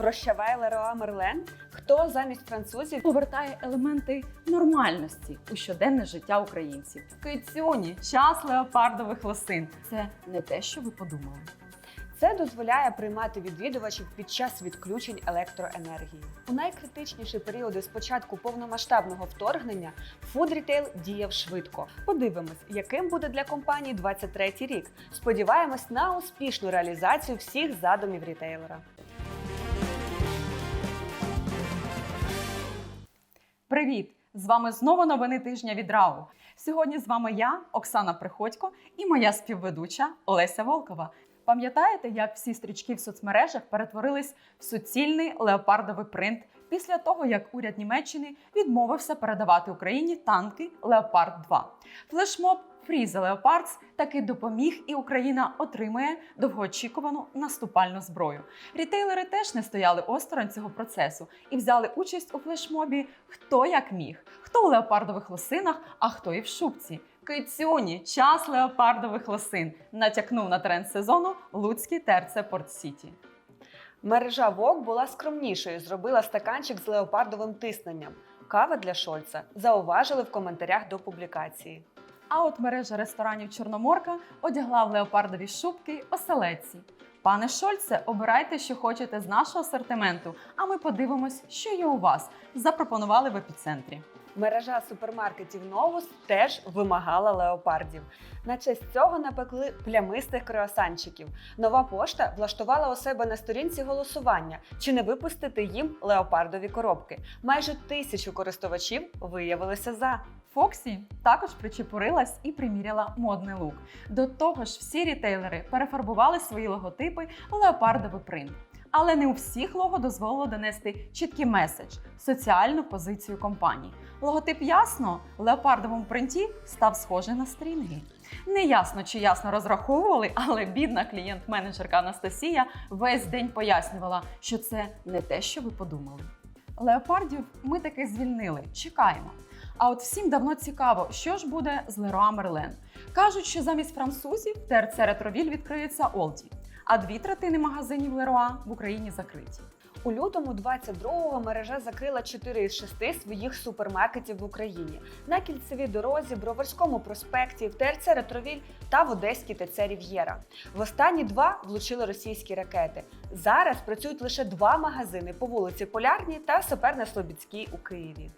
Прощавай Лероа Мерлен. Хто замість французів повертає елементи нормальності у щоденне життя українців. Кицюні, час леопардових лосин. Це не те, що ви подумали. Це дозволяє приймати відвідувачів під час відключень електроенергії. У найкритичніші періоди з початку повномасштабного вторгнення фуд-рітейл діяв швидко. Подивимось, яким буде для компанії 23-й рік. Сподіваємось на успішну реалізацію всіх задумів рітейлера. Привіт! З вами знову новини тижня від РАУ. Сьогодні з вами я, Оксана Приходько, і моя співведуча Олеся Волкова. Пам'ятаєте, як всі стрічки в соцмережах перетворились в суцільний леопардовий принт після того, як уряд Німеччини відмовився передавати Україні танки Леопард 2 Флешмоб Фріза Леопардс таки допоміг, і Україна отримує довгоочікувану наступальну зброю. Рітейлери теж не стояли осторонь цього процесу і взяли участь у флешмобі хто як міг, хто у леопардових лосинах, а хто і в шубці. Кицюні, час леопардових лосин натякнув на тренд сезону Луцький ТРЦ Порт Сіті. Мережа ВОК була скромнішою, зробила стаканчик з леопардовим тисненням. Кава для Шольца зауважили в коментарях до публікації. А от мережа ресторанів Чорноморка одягла в леопардові шубки оселедці. Пане Шольце, обирайте, що хочете з нашого асортименту, а ми подивимось, що є у вас. Запропонували в епіцентрі. Мережа супермаркетів Новус теж вимагала леопардів. На честь цього напекли плямистих круасанчиків. Нова пошта влаштувала у себе на сторінці голосування, чи не випустити їм леопардові коробки. Майже тисячу користувачів виявилися за. Фоксі також причепурилась і приміряла модний лук. До того ж, всі рітейлери перефарбували свої логотипи в леопардовий принт. Але не у всіх лого дозволило донести чіткий меседж соціальну позицію компанії. Логотип ясно в леопардовому принті став схожий на стрінги. Не ясно, чи ясно розраховували, але бідна клієнт-менеджерка Анастасія весь день пояснювала, що це не те, що ви подумали. Леопардів ми таки звільнили. Чекаємо. А от всім давно цікаво, що ж буде з Лероа Мерлен. Кажуть, що замість французів ТРЦ Ретровіль відкриється Олді, а дві третини магазинів Лероа в Україні закриті. У лютому 22-го мережа закрила 4 із 6 своїх супермаркетів в Україні на кільцевій дорозі, Броварському проспекті, в ТРЦ Ретровіль та в Одеській ТЦ Рів'єра. В останні два влучили російські ракети. Зараз працюють лише два магазини по вулиці Полярній та Саперно-Слобідській у Києві.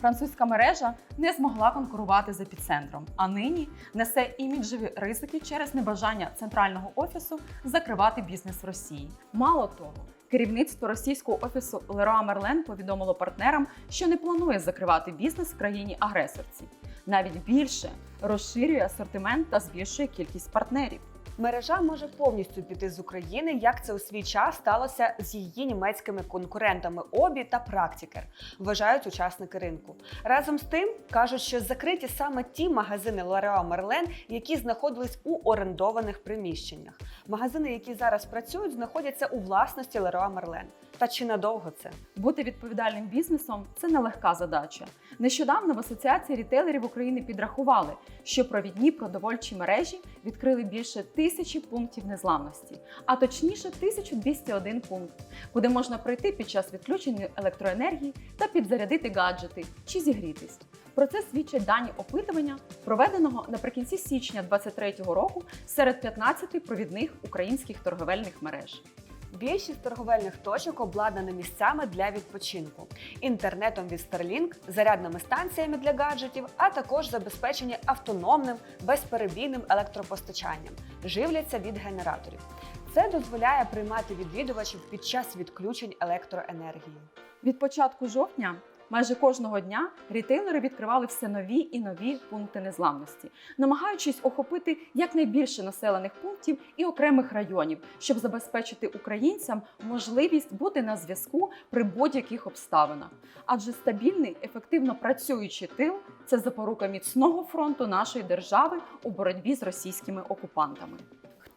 Французька мережа не змогла конкурувати з епіцентром, а нині несе іміджеві ризики через небажання центрального офісу закривати бізнес в Росії. Мало того, керівництво російського офісу Leroy Merlin повідомило партнерам, що не планує закривати бізнес в країні-агресорці. Навіть більше розширює асортимент та збільшує кількість партнерів. Мережа може повністю піти з України, як це у свій час сталося з її німецькими конкурентами Обі та Практікер, вважають учасники ринку. Разом з тим кажуть, що закриті саме ті магазини Лареа Мерлен, які знаходились у орендованих приміщеннях. Магазини, які зараз працюють, знаходяться у власності Leroy Merlin. Та чи надовго це? Бути відповідальним бізнесом це нелегка задача. Нещодавно в Асоціації рітейлерів України підрахували, що провідні продовольчі мережі відкрили більше тисячі пунктів незламності, а точніше 1201 пункт, куди можна прийти під час відключення електроенергії та підзарядити гаджети чи зігрітись. Про це свідчать дані опитування, проведеного наприкінці січня 2023 року серед 15 провідних українських торговельних мереж. Більшість торговельних точок обладнані місцями для відпочинку, інтернетом від Starlink, зарядними станціями для гаджетів, а також забезпечені автономним безперебійним електропостачанням, живляться від генераторів. Це дозволяє приймати відвідувачів під час відключень електроенергії. Від початку жовтня майже кожного дня рітейлери відкривали все нові і нові пункти незламності, намагаючись охопити якнайбільше населених пунктів і окремих районів, щоб забезпечити українцям можливість бути на зв'язку при будь-яких обставинах. Адже стабільний, ефективно працюючий тил це запорука міцного фронту нашої держави у боротьбі з російськими окупантами.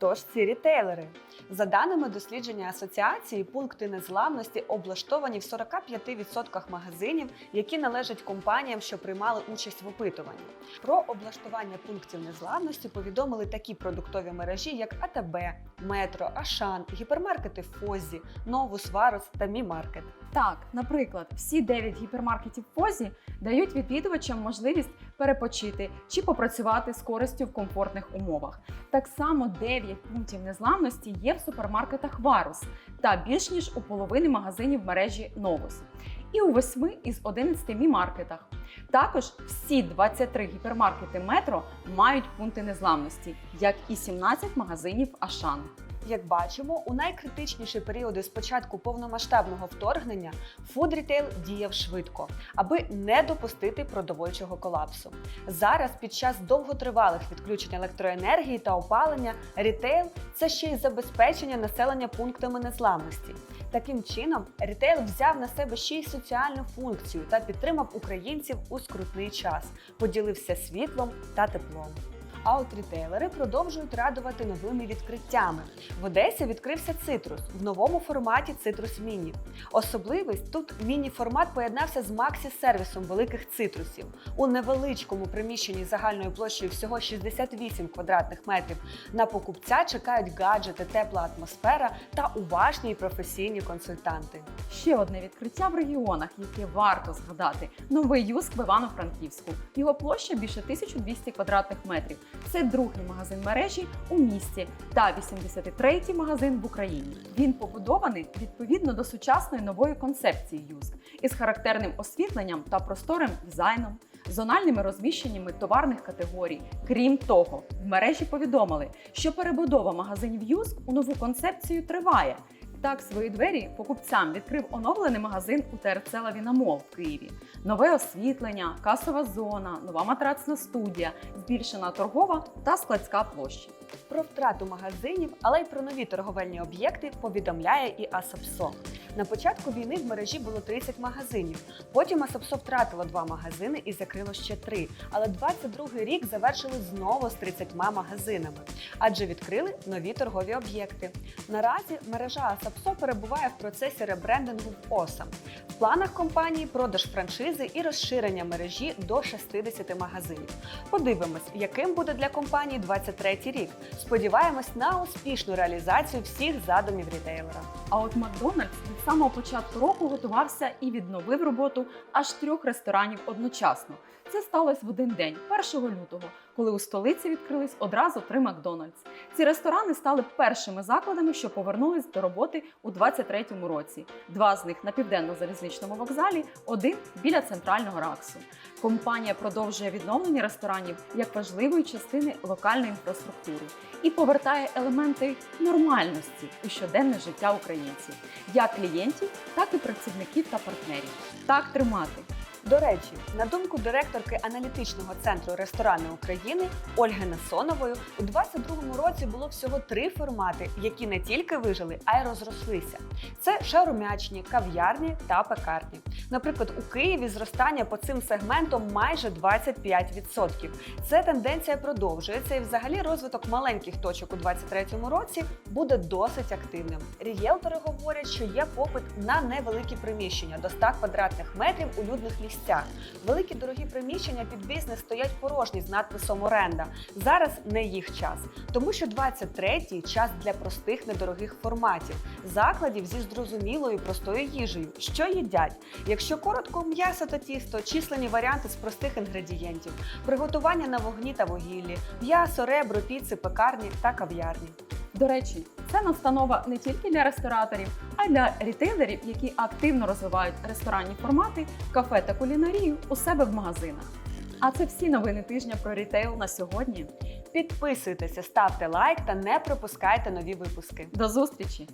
Хто ж ці рітейлери? За даними дослідження асоціації, пункти незламності облаштовані в 45% магазинів, які належать компаніям, що приймали участь в опитуванні. Про облаштування пунктів незламності повідомили такі продуктові мережі, як АТБ, Метро, Ашан, гіпермаркети Фозі, Новус, Варус та Мімаркет. Так, наприклад, всі 9 гіпермаркетів Позі дають відвідувачам можливість перепочити чи попрацювати з користю в комфортних умовах. Так само 9 пунктів незламності є в супермаркетах Варус та більш ніж у половини магазинів мережі Новус. І у 8 із 11 мі-маркетах. Також всі 23 гіпермаркети метро мають пункти незламності, як і 17 магазинів Ашан. Як бачимо, у найкритичніші періоди з початку повномасштабного вторгнення фуд-рітейл діяв швидко, аби не допустити продовольчого колапсу. Зараз, під час довготривалих відключень електроенергії та опалення, рітейл це ще й забезпечення населення пунктами незламності. Таким чином, рітейл взяв на себе ще й соціальну функцію та підтримав українців у скрутний час, поділився світлом та теплом. А от рітейлери продовжують радувати новими відкриттями. В Одесі відкрився цитрус в новому форматі Цитрус Міні. Особливість тут міні-формат поєднався з максі-сервісом великих цитрусів. У невеличкому приміщенні загальною площею всього 68 квадратних метрів на покупця чекають гаджети, тепла атмосфера та уважні й професійні консультанти. Ще одне відкриття в регіонах, яке варто згадати: новий юск в Івано-Франківську. Його площа більше 1200 квадратних метрів. Це другий магазин мережі у місті та 83-й магазин в Україні. Він побудований відповідно до сучасної нової концепції юск із характерним освітленням та просторим дизайном. Зональними розміщеннями товарних категорій. Крім того, в мережі повідомили, що перебудова магазинів Юск у нову концепцію триває. Так, свої двері покупцям відкрив оновлений магазин у ТРЦ Лавінамол в Києві. Нове освітлення, касова зона, нова матрацна студія, збільшена торгова та складська площа. Про втрату магазинів, але й про нові торговельні об'єкти повідомляє і Асапсо. На початку війни в мережі було 30 магазинів. Потім Асапсо втратило два магазини і закрило ще три. Але 22-й рік завершили знову з 30 магазинами, адже відкрили нові торгові об'єкти. Наразі мережа Асапсо перебуває в процесі ребрендингу в ОСАМ. В планах компанії продаж франшизи і розширення мережі до 60 магазинів. Подивимось, яким буде для компанії 23-й рік. Сподіваємось на успішну реалізацію всіх задумів рітейлера. А от Макдональдс від самого початку року готувався і відновив роботу аж трьох ресторанів одночасно. Це сталося в один день, 1 лютого, коли у столиці відкрились одразу три Макдональдс. Ці ресторани стали першими закладами, що повернулись до роботи у 23-му році. Два з них на південно-залізничному вокзалі, один біля центрального раксу. Компанія продовжує відновлення ресторанів як важливої частини локальної інфраструктури і повертає елементи нормальності у щоденне життя українців, як клієнтів, так і працівників та партнерів. Так тримати. До речі, на думку директорки аналітичного центру ресторани України Ольги Насонової, у 2022 році було всього три формати, які не тільки вижили, а й розрослися. Це шаурмячні, кав'ярні та пекарні. Наприклад, у Києві зростання по цим сегментам майже 25%. Це тенденція продовжується, і взагалі розвиток маленьких точок у 2023 році буде досить активним. Рієлтори говорять, що є попит на невеликі приміщення до 100 квадратних метрів у людних місцях. Великі дорогі приміщення під бізнес стоять порожні з надписом оренда. Зараз не їх час, тому що 23-й час для простих недорогих форматів, закладів зі зрозумілою простою їжею, що їдять. Якщо коротко, м'ясо та тісто, численні варіанти з простих інгредієнтів, приготування на вогні та вугіллі, м'ясо, ребро, піци, пекарні та кав'ярні. До речі, це настанова не тільки для рестораторів, а й для рітейлерів, які активно розвивають ресторанні формати, кафе та кулінарію у себе в магазинах. А це всі новини тижня про рітейл на сьогодні. Підписуйтеся, ставте лайк та не пропускайте нові випуски. До зустрічі!